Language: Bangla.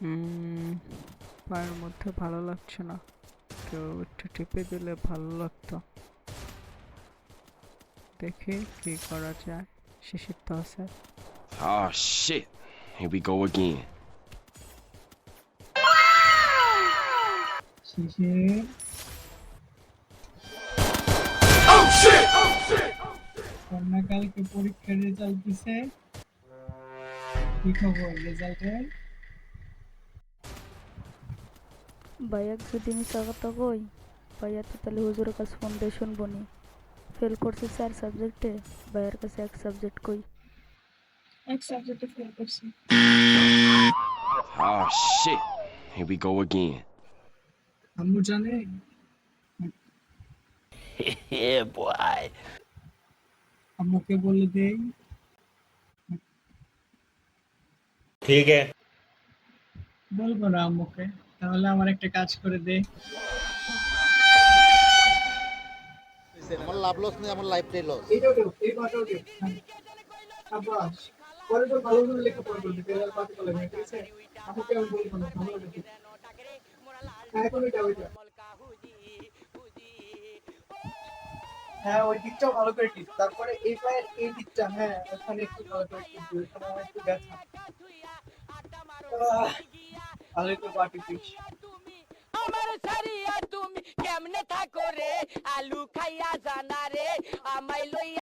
উম, পায়ের মধ্যে ভালো লাগছে না। কেউ একটু টিপে দিলে ভালো লাগতো। দেখি কি করা যায়। শিশির তো আছে। Oh shit. Here we go again. শিশির কন্যা কালকে পরীক্ষার রেজাল্ট দিছে। কি খবর? রেজাল্টের ভাইয়াক যদি আমি কথা কই ভাইয়া তো তাহলে হুজুরের কাছে ফোন দিয়ে শুনবো নি ফেল করছে চার সাবজেক্টে ভাইয়ার কাছে এক সাবজেক্ট কই এক সাবজেক্টে ফেল করছি Oh shit. Here we go again. আম্মু জানে Yeah, boy. আম্মুকে বলে দেই ठीक है বলবো না আম্মুকে তাহলে আমার একটা কাজ করে দে। আমার লাভ লস নেই আমার লাইফটাই লস এইটাও দেব এই পাটাও দেব সাবাস পরে তো ভালো করে লেখাপড়া করবি তেলার পাতে কলমে ঠিক আছে? আমাকে আমি বলব না ভালো করে হ্যাঁ এখন এটা ওইটা। হ্যাঁ ওই দিকটাও ভালো করে টিপ তারপরে এই পায়ের এই দিকটা হ্যাঁ ওখানে একটু ভালো করে টিপ দিবি ওখানে আমার একটু ব্যথা। আমার সারিয়া তুমি কেমনে থাকো রে? আলু খাইয়া জানা রে আমায় লইয়া